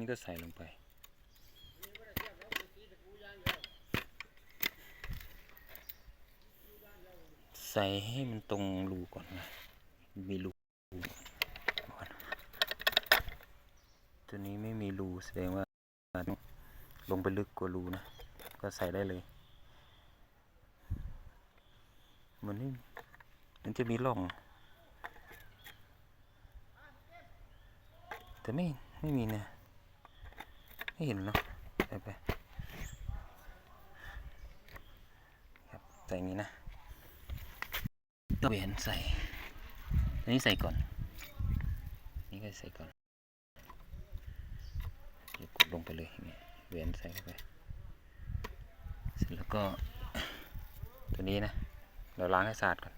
นี่ก็ใส่ลงไป ใส่ให้มันตรงรูก่อนนะ มีรูตัวนี้ไม่มีรูแสดงว่าลงไปลึกกว่ารูนะ ก็ใส่ได้เลย มันนี่มันจะมีร่อง แต่ไม่ไม่มีนะ ไม่เห็นเนาะไปไปครับใส่อย่างนี้นะเวียนใส่อันนี้ใส่ก่อนนี่ก็ใส่ก่อนกดลงไปเลยนี่เวียนใส่เข้าไปเสร็จแล้วก็ตัวนี้นะเราล้างให้สะอาดก่อน